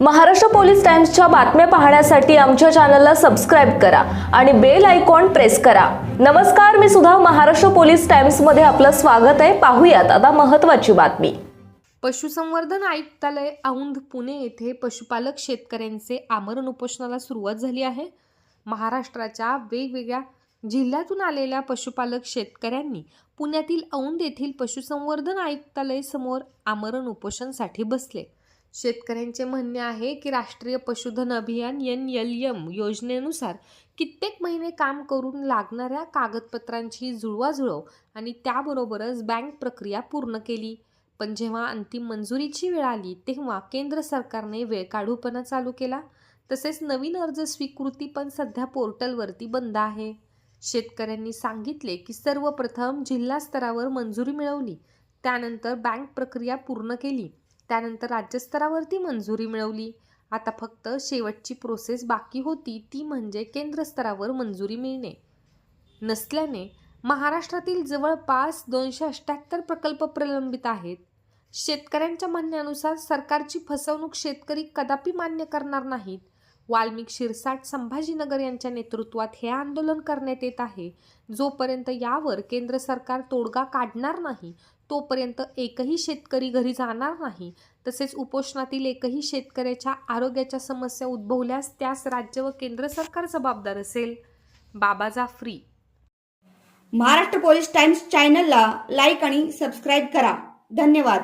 Maharashtra police टाइम्सच्या बातम्या पाहण्यासाठी आमच्या चॅनलला सबस्क्राईब करा आणि बेल आयकॉन प्रेस करा. नमस्कार मी सुद्धा महाराष्ट्र पोलीस टाइम्समध्ये आपलं स्वागत आहे. पाहूयात आता महत्त्वाची बातमी. पशुसंवर्धन आयुक्तालय औंध पुणे येथे पशुपालक शेतकऱ्यांचे आमरण उपोषणाला सुरुवात झाली आहे. महाराष्ट्राच्या वेगवेगळ्या जिल्ह्यातून आलेल्या पशुपालक शेतकऱ्यांनी पुण्यातील औंध येथील पशुसंवर्धन आयुक्तालय समोर आमरण उपोषणसाठी बसले. शेतकऱ्यांचे म्हणणे आहे की राष्ट्रीय पशुधन अभियान एन एल एम योजनेनुसार कित्येक महिने काम करून लागणाऱ्या कागदपत्रांची जुळवाजुळव आणि त्याबरोबरच बँक प्रक्रिया पूर्ण केली. पण जेव्हा अंतिम मंजुरीची वेळ आली तेव्हा केंद्र सरकारने वेळ काढूपणा चालू केला. तसेच नवीन अर्ज स्वीकृती पण सध्या पोर्टलवरती बंद आहे. शेतकऱ्यांनी सांगितले की सर्वप्रथम जिल्हा स्तरावर मंजुरी मिळवली. त्यानंतर बँक प्रक्रिया पूर्ण केली. त्यानंतर राज्यस्तरावरती मंजुरी मिळवली. आता फक्त शेवटची प्रोसेस बाकी होती ती म्हणजे केंद्रस्तरावर मंजुरी मिळणे. नसल्याने महाराष्ट्रातील जवळपास दोनशे अष्ट्याहत्तर प्रकल्प प्रलंबित आहेत. शेतकऱ्यांच्या म्हणण्यानुसार सरकारची फसवणूक शेतकरी कदापि मान्य करणार नाहीत. वाल्मिक शिरसाट संभाजीनगर यांच्या नेतृत्वात हे आंदोलन करण्यात येत आहे. जोपर्यंत यावर केंद्र सरकार तोडगा काढणार नाही तोपर्यंत एकही शेतकरी घरी जाणार नाही. तसेच उपोषणातील एकही शेतकऱ्याच्या आरोग्याच्या समस्या उद्भवल्यास त्यास राज्य व केंद्र सरकार जबाबदार असेल. बाबा जाफरी. महाराष्ट्र पोलीस टाइम्स चॅनलला लाईक आणि सबस्क्राईब करा. धन्यवाद.